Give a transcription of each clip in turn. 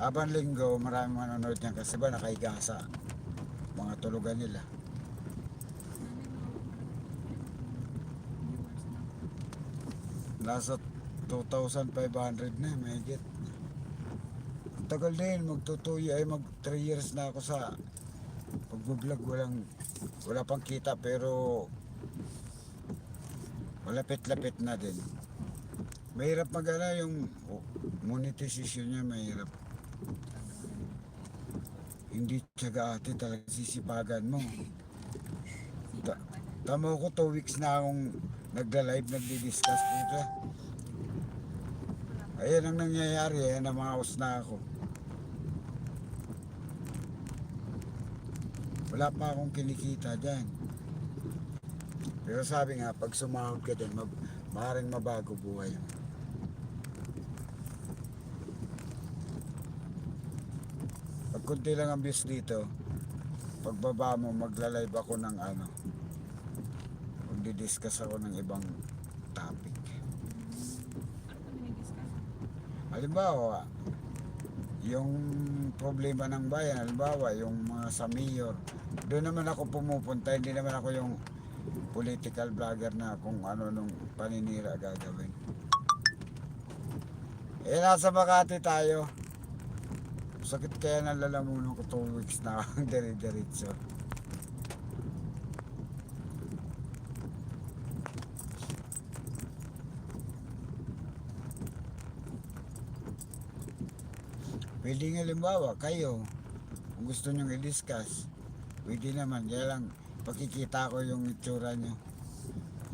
Habang linggo, maraming manonood niyan kasi ba nakahiga sa mga tulugan nila. Nasa 2,500 na, mahigit. Ang tagal din, magtutuyo ay mag 3 years na ako sa pagbablog. Walang, wala pang kita pero malapit-lapit na din. Mahirap magana yung monetization niya, mahirap. Hindi tiyaga ate talaga sisipagan mo. Ta tamo ko 2 weeks na akong nagla-live, nagdi-discuss dito. Ayan ang nangyayari, ayan ang mga na ako. Wala pa akong kinikita dyan. Pero sabi nga, pag sumahod ka dyan, mag, maaaring mabago buhay mo. Pag kunti lang ang views dito, pagbaba mo, magla-live ako ng ano, magdi-discuss ako ng ibang topic. Halimbawa, yung problema ng bayan, halimbawa, yung mga sa mayor, doon naman ako pumupunta, hindi naman ako yung political vlogger na kung ano nung paninira gagawin. Eh, nasa Makati tayo. Sakit kaya ng lalamunan ko 2 weeks na akong dire-diretso. Pwede nga halimbawa, kayo, kung gusto nyo i-discuss, pwede naman. Kaya lang, pakikita ko yung itsura nyo.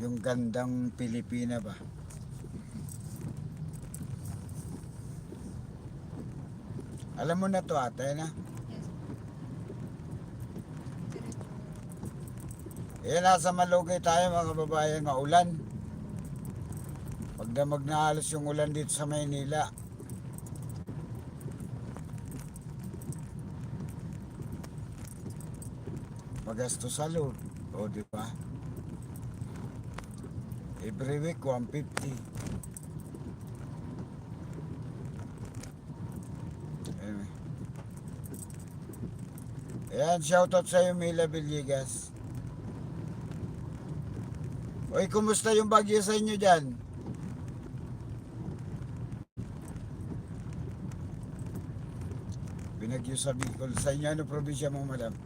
Yung gandang Pilipina ba? Alam mo na to ate na? Eh, nasa malugay tayo mga babayan, maulan. Pagdamag na halos yung ulan dito sa Maynila. Magasto sa load. O, di ba? Every week, 150. Ayan, shoutout sa'yo, Mila Villegas. Oy, kumusta yung bagyo sa inyo dyan? Binagyo sa Bicol. Sa inyo, ano probinsya mo, madam?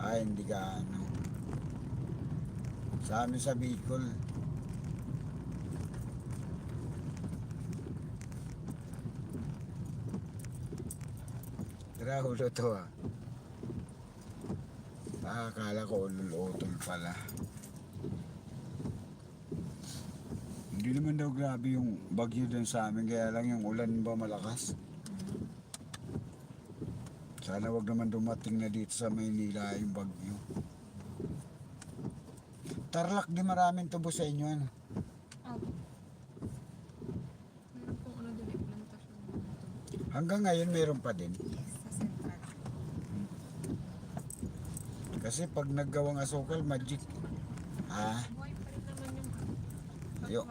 Ay, hindi ka ano. Sa amin sa Bicol. Tira, ulo to ah. Ah, akala ko ulul-utol pala. Hindi naman daw grabe yung bagyo dun sa amin, kaya lang yung ulan ba malakas. Sana wag naman dumating na dito sa Maynila yung bagyo. Tarlac di maraming tubo sa inyo ano. Hanggang ngayon meron pa din. Kasi pag naggawang asukal, magic. Ha? Yung.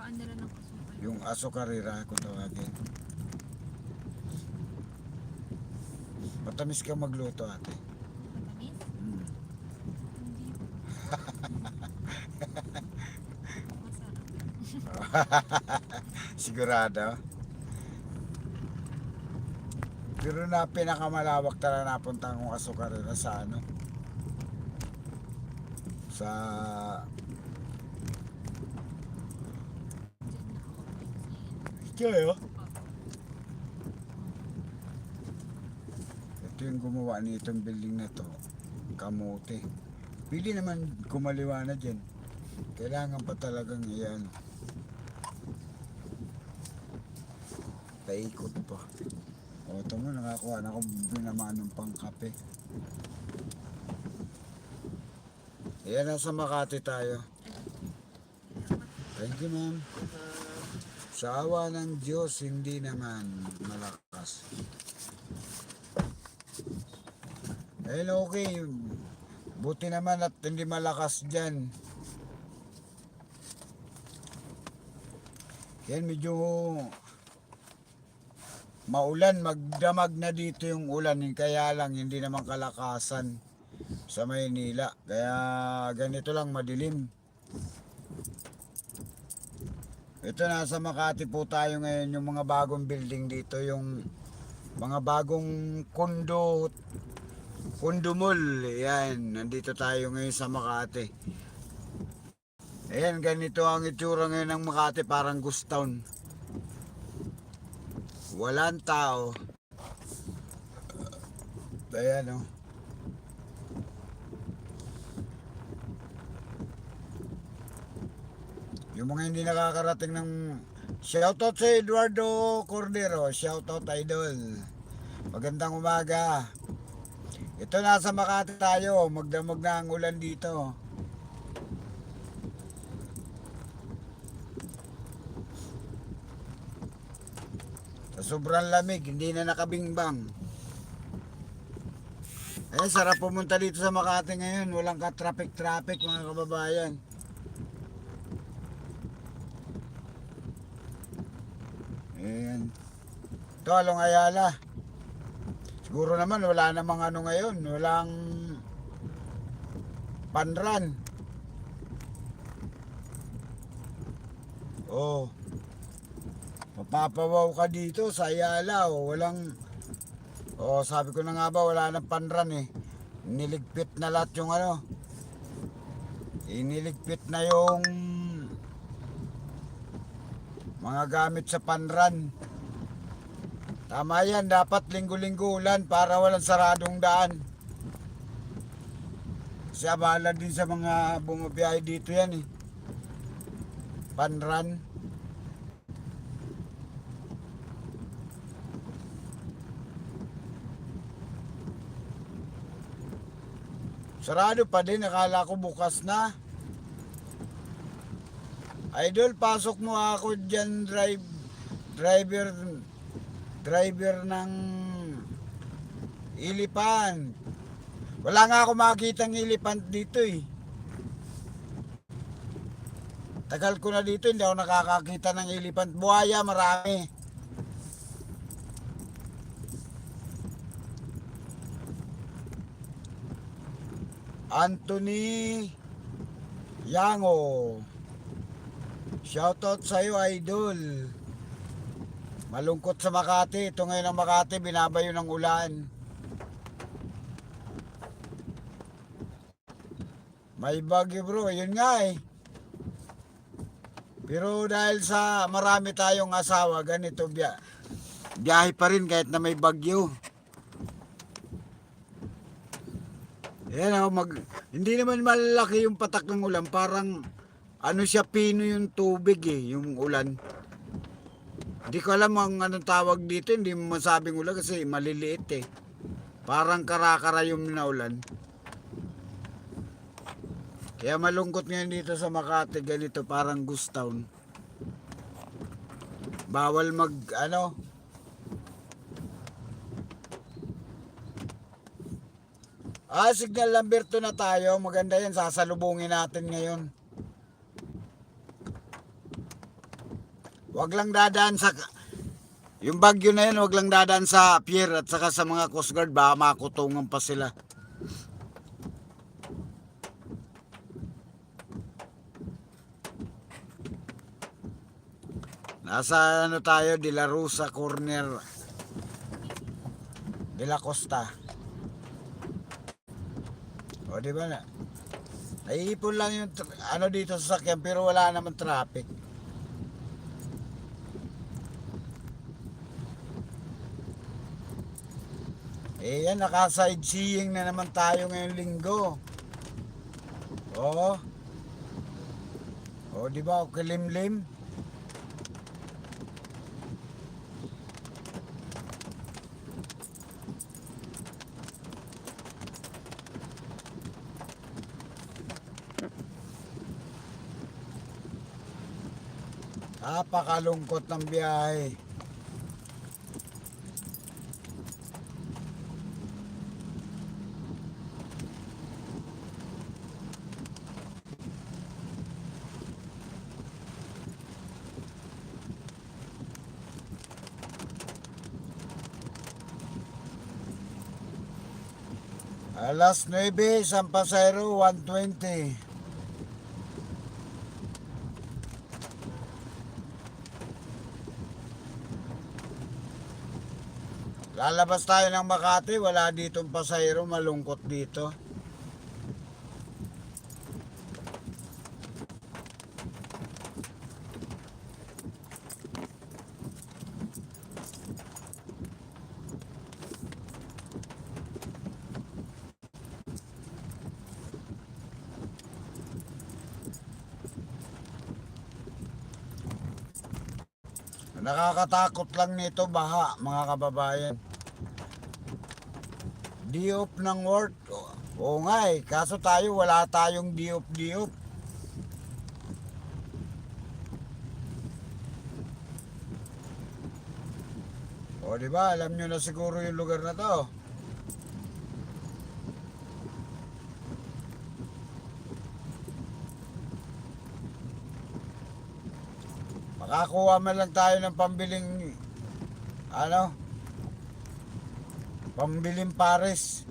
Yung asukarira kung tawagin. Matamis ka magluto ate. Matamis? Hmm. Sigurado. Pero na pinakamalawak talaga napunta kong asukarira sa ano? Sa. Kaya? Ito yung gumawa nitong building na to. Kamote. Pili naman kumaliwa na dyan. Kailangan pa talagang iyan. Paikot pa. O, ito mo, nakakuha na ako binamaan ng pangkape. Ayan, nasa Makati tayo. Thank you, ma'am. Sa awa ng Diyos, hindi naman malakas. Eh, okay. Buti naman at hindi malakas dyan. Yan, medyo maulan, magdamag na dito yung ulan, kaya lang hindi naman kalakasan sa Maynila. Kaya ganito lang madilim. Ito nasa Makati po tayo ngayon yung mga bagong building dito, yung mga bagong kondo Kondo Mall. Yan, nandito tayo ngayon sa Makati. Ayan, ganito ang itsura ngayon ng Makati, parang ghost town. Walang tao. Ayan oh. Yung mga hindi nakakarating ng Shoutout sa Eduardo Cordero, shoutout idol. Magandang umaga. Ito nasa Makati tayo, magdamag na ang ulan dito. Sa sobrang lamig, hindi na nakabingbang. Eh, sarap pumunta dito sa Makati ngayon. Walang ka-traffic-traffic mga kababayan. Ayan. Ito, Along Ayala. Siguro naman wala namang ano ngayon. Walang panran. Oh. Mapapawaw ka dito sa Ayala. Oh. Walang... Oh, sabi ko na nga ba, wala nang panran eh. Niligpit na lahat yung ano. Iniligpit na yung mga gamit sa panran. Tama yan, dapat linggo-linggo ulan para walang saradong daan. Kasi abala din sa mga bumabiyahe dito yan eh. Panran. Sarado pa din, akala ko bukas na. Idol, pasok mo ako dyan, drive, driver, driver ng ilipan. Wala nga ako makita ng ilipan dito eh. Tagal ko na dito, hindi ako nakakakita ng ilipan. Buhaya, marami. Anthony Yango. Shoutout sa iyo, idol. Malungkot sa Makati. Ito ngayon ang Makati, binabayo ng ulan. May bagyo bro, yun nga eh. Pero dahil sa marami tayong asawa, ganito biya, biyahe pa rin kahit na may bagyo. Yan ako mag, hindi naman malaki yung patak ng ulan, parang ano siya pino yung tubig eh, yung ulan. Hindi ko alam ang anong tawag dito, hindi mo masabing ulan kasi maliliit eh. Parang karakara yung naulan. Kaya malungkot ngayon dito sa Makati, ganito parang ghost town. Bawal mag, ano, Ah, Signal Lamberto na tayo. Maganda yan. Sasalubungin natin ngayon. Wag lang dadaan sa... Yung bagyo na yun, wag lang dadaan sa pier at saka sa mga Coast Guard. Baka makutungan pa sila. Nasa ano tayo, De La Rosa Corner. De La Costa. O, di ba na? Naiipon lang yung ano dito sa sakyan pero wala naman traffic. Eh yan, naka-sightseeing na naman tayo ngayong linggo. Oo. Oh, di ba? Kilimlim. Napakalungkot ng biyahe. Alas 9, San Pasero, 120. Lalabas tayo ng Makati, wala ditong pasahero, malungkot dito. Nakakatakot lang nito baha, mga kababayan. Diop ng work. Oo nga eh, kaso tayo wala tayong diop-diop. O di ba, alam nyo na siguro yung lugar na to. Makakuha man lang tayo ng pambiling ano? Pambiling pares.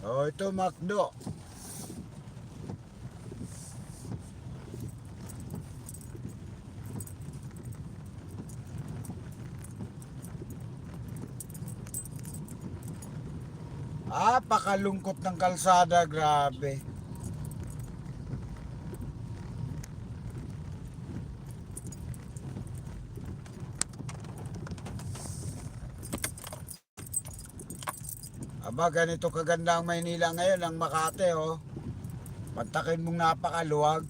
Oh, ito McDo. Ah, pakalungkot ng kalsada, grabe. Aba, ganito kaganda ang Maynila ngayon, ang Makate, oh. Pantakin mong napakaluwag.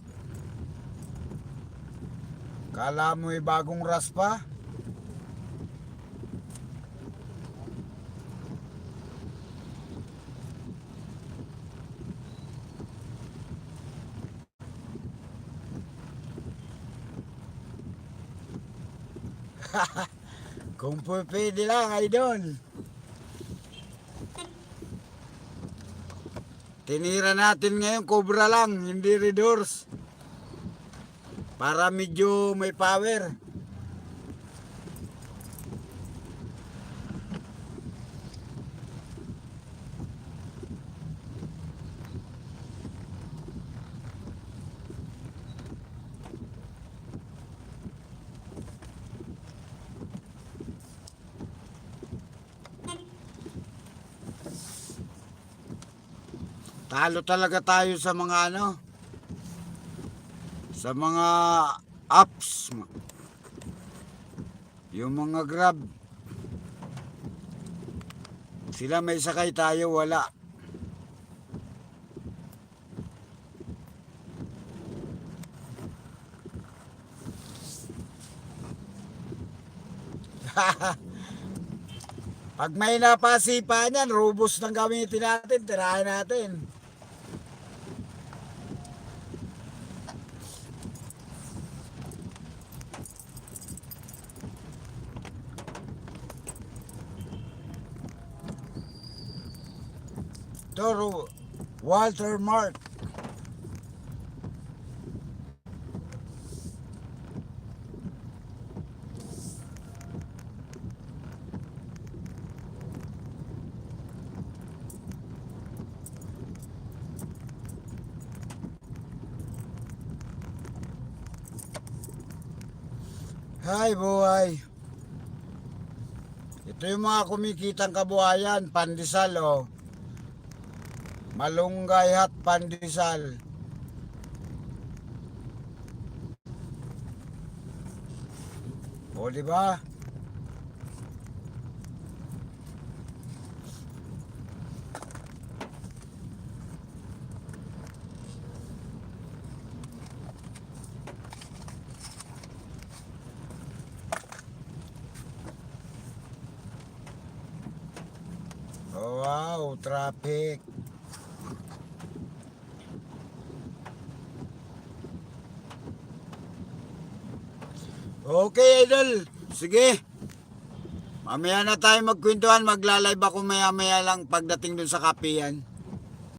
Kala mo may bagong raspa? Kung po pwede lang, idol. Tinira natin ngayon, cobra lang, hindi redors. Para medyo may power. Talo talaga tayo sa mga ano, sa mga apps. Yung mga grab. Sila may sakay tayo, wala. Pag may napasipa niyan, robust ng gamitin natin, tirahin natin. Toro Walter Mark. Hi, buhay. Ito yung mga kumikitang kabuhayan, pandesal, oh. Malunggay at pandesal. O, di ba? Oh, wow, traffic. Okay, idol. Sige. Mamaya na tayo magkwentuhan. Maglalay ako maya-maya lang pagdating dun sa kapihan.